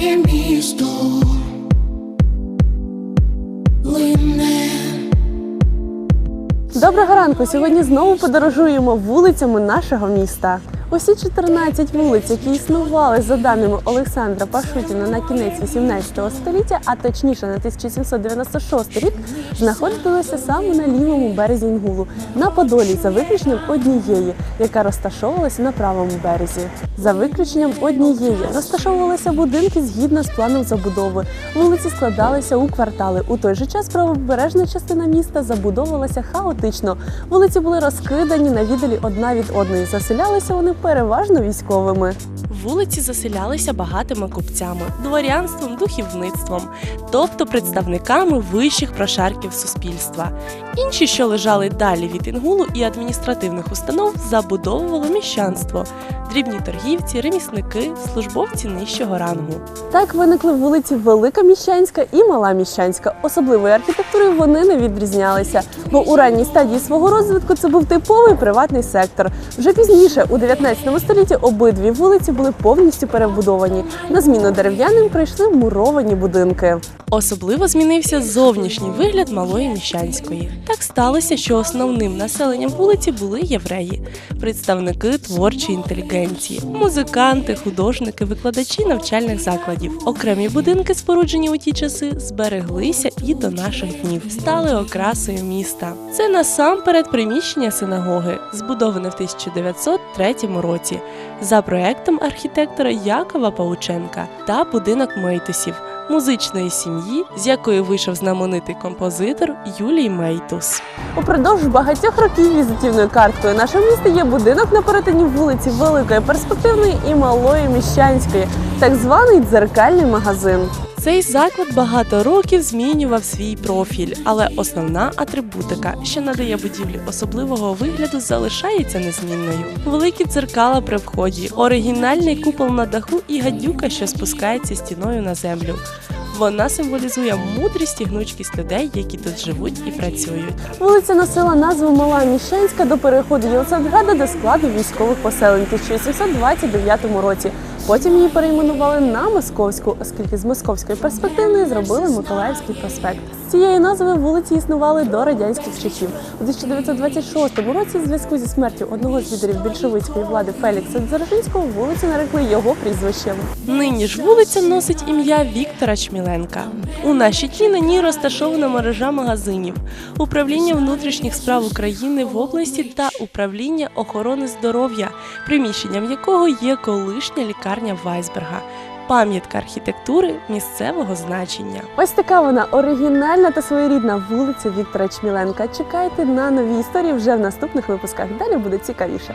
моє місто. Доброго ранку! Сьогодні знову подорожуємо вулицями нашого міста. Усі 14 вулиць, які існували за даними Олександра Пашутіна на кінець 18 століття, а точніше на 1796 рік, знаходилися саме на лівому березі Інгулу, на Подолі, за виключенням однієї, яка розташовувалася на правому березі. За виключенням однієї розташовувалися будинки згідно з планом забудови. Вулиці складалися у квартали. У той же час правобережна частина міста забудовувалася хаотично. Вулиці були розкидані на віддалі одна від одної. Заселялися вони переважно військовими. Вулиці заселялися багатими купцями, дворянством, духовництвом, тобто представниками вищих прошарків суспільства. Інші, що лежали далі від інгулу і адміністративних установ, забудовували міщанство, дрібні торгівці, ремісники, службовці нижчого рангу. Так виникли вулиці Велика Міщанська і Мала Міщанська. Особливою архітектурою вони не відрізнялися, бо у ранній стадії свого розвитку це був типовий приватний сектор. Вже пізніше, у 19 столітті, обидві вулиці були повністю перебудовані. На зміну дерев'яним прийшли муровані будинки. Особливо змінився зовнішній вигляд малої міщанської. Так сталося, що основним населенням вулиці були євреї, представники творчої інтелігенції, музиканти, художники, викладачі навчальних закладів. Окремі будинки, споруджені у ті часи, збереглися і до наших днів, стали окрасою міста. Це насамперед приміщення синагоги, збудоване в 1903 році за проектом архітектора Якова Паученка та будинок Мейтусів музичної сім'ї, з якої вийшов знаменитий композитор Юлій Мейтус. Упродовж багатьох років візитівною карткою нашого міста є будинок на перетині вулиці Великої Перспективної і Малої Міщанської, так званий дзеркальний магазин. Цей заклад багато років змінював свій профіль, але основна атрибутика, що надає будівлі особливого вигляду, залишається незмінною. Великі дзеркала при вході, оригінальний купол на даху і гадюка, що спускається стіною на землю. Вона символізує мудрість і гнучкість людей, які тут живуть і працюють. Вулиця носила назву Мала Міщанська до переходу Єлисаветграда до складу військових поселень у 1729 році. Потім її перейменували на Московську, оскільки з московської перспективної зробили Миколаївський проспект. З цієї назви вулиці існували до радянських часів. У 1926 році, в зв'язку зі смертю одного з лідерів більшовицької влади Фелікса Дзержинського, вулицю нарекли його прізвищем. Нині ж вулиця носить ім'я Віктора Чміленка. У нашій тлі на ній розташована мережа магазинів, управління внутрішніх справ України в області та управління охорони здоров'я, приміщенням якого є колишня лікарня Вайсберга, пам'ятка архітектури місцевого значення. Ось така вона оригінальна та своєрідна вулиця Віктора Чміленка. Чекайте на нові історії вже в наступних випусках. Далі буде цікавіше.